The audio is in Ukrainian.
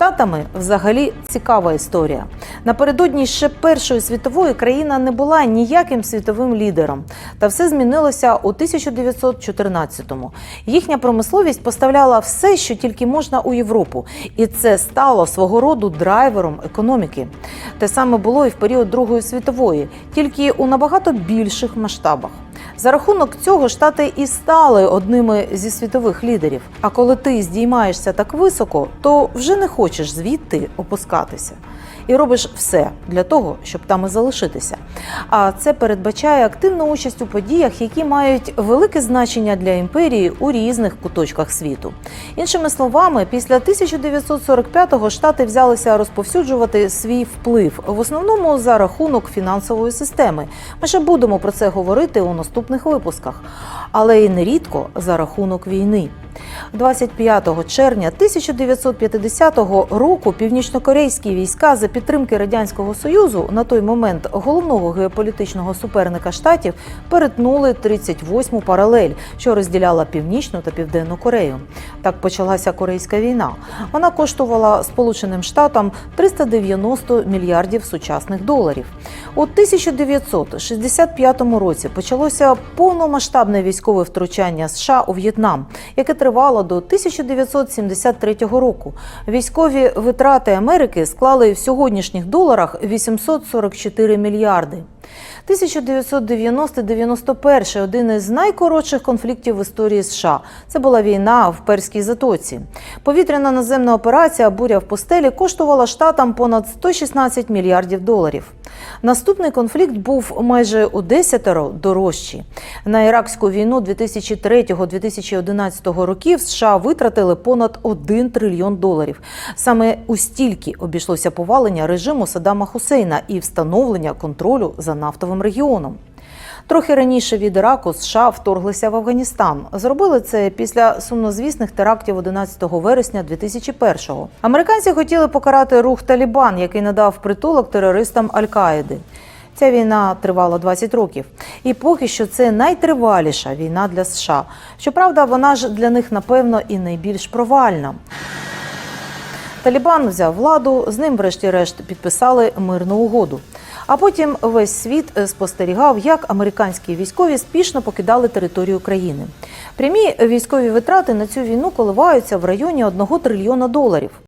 Штатами взагалі цікава історія. Напередодні ще Першої світової країна не була ніяким світовим лідером. Та все змінилося у 1914-му. Їхня промисловість поставляла все, що тільки можна у Європу, і це стало свого роду драйвером економіки. Те саме було і в період Другої світової, тільки у набагато більших масштабах. За рахунок цього штати і стали одними зі світових лідерів. А коли ти здіймаєшся так високо, то вже не хочеш звідти опускатися. І робиш все для того, щоб там і залишитися. А це передбачає активну участь у подіях, які мають велике значення для імперії у різних куточках світу. Іншими словами, після 1945-го штати взялися розповсюджувати свій вплив в основному за рахунок фінансової системи. Ми ще будемо про це говорити у наступних випусках, але і нерідко за рахунок війни. 25 червня 1950 року північнокорейські війська за підтримки радянського союзу на той момент головного геополітичного суперника штатів перетнули 38-му паралель, що розділяла північну та південну Корею. Так почалася корейська війна. Вона коштувала Сполученим Штатам 390 мільярдів сучасних доларів. У 1965 році почалося повномасштабне військове втручання США у В'єтнам, яке тривало до 1973 року. Військові витрати Америки склали в сьогоднішніх доларах 844 мільярди. 1990-91 – один із найкоротших конфліктів в історії США. Це була війна в Перській затоці. Повітряна наземна операція Буря в пустелі коштувала штатам понад 116 мільярдів доларів. Наступний конфлікт був майже у десятеро дорожчий. На іракську війну 2003-2011 років США витратили понад 1 трильйон доларів. Саме у стільки обійшлося повалення режиму Саддама Хусейна і встановлення контролю за нафтовим регіоном. Трохи раніше від Іраку США вторглися в Афганістан. Зробили це після сумнозвісних терактів 11 вересня 2001-го. Американці хотіли покарати рух Талібан, який надав притулок терористам Аль-Каїди. Ця війна тривала 20 років, і поки що це найтриваліша війна для США. Щоправда, вона ж для них напевно і найбільш провальна. Талібан взяв владу, з ним, врешті-решт, підписали мирну угоду. А потім весь світ е, спостерігав, як американські військові спішно покидали територію країни. Прямі військові витрати на цю війну коливаються в районі 1 трильйона доларів.